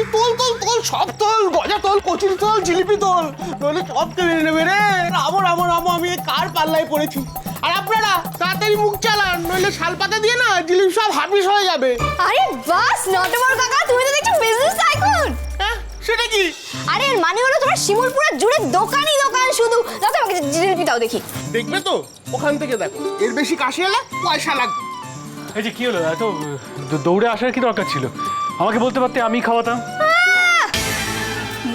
এই তোল তোল তোল সব তোল গজা তোল কচুরি তোল জিলিপি তোল নইলে সব কেড়ে নেবে রে। রামো রামো রামো আমি কার পাল্লায় পড়েছি। আর আপনারা তাড়াতাড়ি মুখ চালান নইলে শালপাতা দিয়ে না জিলিপি সব হাফিস হয়ে যাবে। আরে বাস নটবর কাকা তুমি তো দেখছ বিজনেস টাইকুন হ্যাঁ সেটা কি? আরে এর মানে হলো তোমার শিমুলপুরের জুড়ে দোকানই দোকান শুধু। দাদা আমাকে জিলিপি দাও দেখি। দেখবে তো? ওখান থেকে দেখো। এর বেশি কাশি এলে পয়সা লাগবে। এই যে কি হলো? এত দৌড়ে আসার কি দরকার ছিল? আমাকে বলতে পারতে আমি খাওয়াতাম?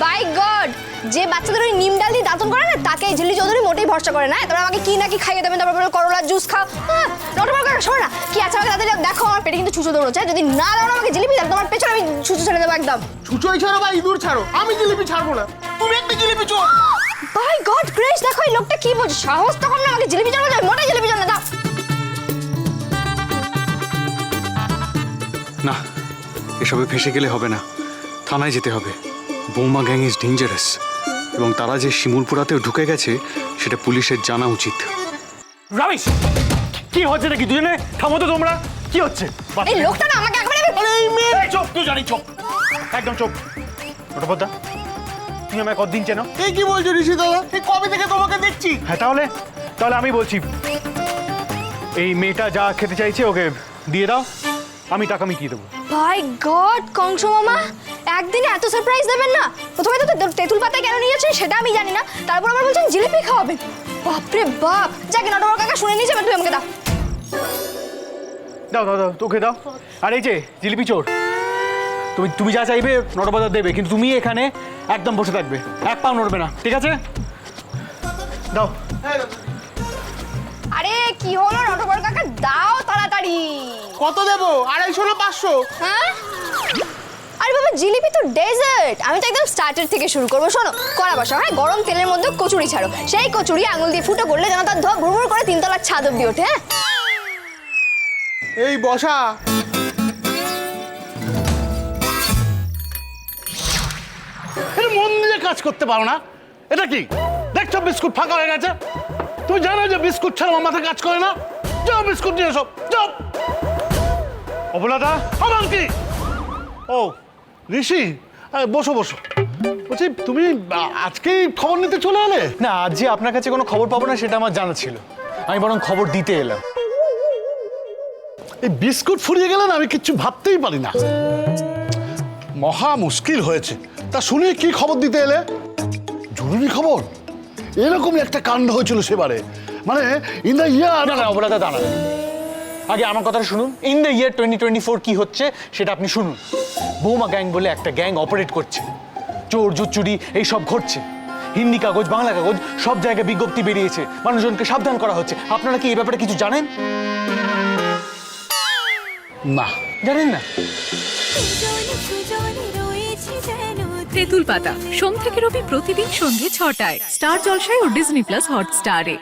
বাই গড যে বাচ্চাদের ওই নিম ডাল দিয়ে দাঁতন করে না তাকে ঝিল্লি চৌধুরী মোটেই ভরসা করে না। তারপর আমাকে কি না কি খাইয়ে দেবেন তারপর বলে করলার জুস খাও। নটবর কাকা শোনো না কি আছে আমাকে তাদের দেখো আমার পেটে কিন্তু ছুঁচো দৌড়চ্ছে। যদি না দাও আমাকে জিলিপি দাও তোমার পেছনে আমি ছুঁচো ছেড়ে দেবো একদম। ছুচোই ছাড়ো বা ইঁদুর ছাড়ো আমি জিলিপি ছাড়বো না। তুমি একটা জিলিপি চোর বাই গড গ্রেস দেখো এই লোকটা কি বলছে? সাহস তখন না আমাকে জিলিপি জানো যায় মোটা জিলিপি জানো দাও না এসবে ফেসে গেলে হবে না। থানায় যেতে হবে। বৌমা গ্যাং ইজ ডেঞ্জারাস। এবং তারা যে শিমুলপুরাতেও ঢুকে গেছে সেটা পুলিশের জানা উচিত। রাবিশ কি হচ্ছে নাকি দুজনে? থামো তো তোমরা। কি হচ্ছে? এই লোকটা না আমাকে একবারে এই মেয়ে চোখ তুই জানি চোখ। একদম চোখ। বদ্দা তুমি আমায় কতদিন চেনো? এই কি বলছো ঋষি দাদা এই কবে থেকে তোমাকে দেখছি? হ্যাঁ তাহলে তাহলে আমি বলছি এই মেয়েটা যা খেতে চাইছে ওকে দিয়ে দাও। আমি টাকা মিটিয়ে দেবো? বাই গড কংস মামা একদিনে এত সারপ্রাইজ দেবেন না। প্রথমে তো তেঁতুল পাতা কেন নিয়েছেন সেটা আমি জানি না। তারপর আবার বলছেন জিলিপি খাওয়াবেন বাপরে বাপ। যাকে নটবর কাকা শুনে নিয়েছে তুমি আমাকে দাও। দাও দাও দাও তোকে দাও। আর এই যে জিলিপি চোর। তুমি তুমি যা চাইবে নটবাজার দেবে কিন্তু তুমি এখানে একদম বসে থাকবে। এক পাও নড়বে না ঠিক আছে? দাও। আরে কি হলো কত দেবো? আড়াইশো না পাঁচশো? হ্যাঁ? আরে বাবা জিলিপি তো ডেজার্ট আমি তো একদম স্টার্টার থেকে শুরু করব শোনো। কড়া বসা হ্যাঁ? গরম তেলের মধ্যে কচুরি ছাড়ো। সেই কচুরি আঙুল দিয়ে ফুটো করলে যেন তার ধোয়া ভুরভুর করে তিনতলার ছাদ অব্দি ওঠে হ্যাঁ? এই বসা। মন দিয়ে কাজ করতে পারো না। এটা কি? দেখছ বিস্কুট ফাঁকা হয়ে গেছে? তুমি জানো যে বিস্কুট ছাড়া আমার মাথা কাজ করে না? যাও বিস্কুট নিয়ে এসো। যাও। অবলাদা? আমার কি ও ঋষি আরে বসো বসো। বলছি তুমি আজকেই খবর নিতে চলে এলে? না আজ যে আপনার কাছে কোনো খবর পাবো না সেটা আমার জানা ছিল। আমি বরং খবর দিতে এলাম। এই বিস্কুট ফুরিয়ে গেলে না আমি কিচ্ছু ভাবতেই পারি না। মহা মুশকিল হয়েছে। তা শুনি কি খবর দিতে এলে? জরুরি খবর? এরকমই একটা কাণ্ড হয়েছিল সেবারে। মানে ইন দ্য ইয়ার না না অবলাদা দাঁড়ান। আগে আমার কথাটা শুনুন। In the year twenty twenty four কী হচ্ছে সেটা আপনি শুনুন। বৌমা গ্যাং বলে একটা গ্যাং অপারেট করছে। চোর জুচুরি এই সব ঘটছে। হিন্দি কাগজ বাংলা কাগজ সব জায়গায় বিজ্ঞপ্তি বেরিয়েছে। মানুষজনকে সাবধান করা হচ্ছে। আপনারা কি এই ব্যাপারে কিছু জানেন? না। জানেন না? তেঁতুল পাতা। সোম থেকে রবি প্রতিদিন সন্ধ্যে ছটায়। স্টার জলসায় ও ডিজনি প্লাস হটস্টারে।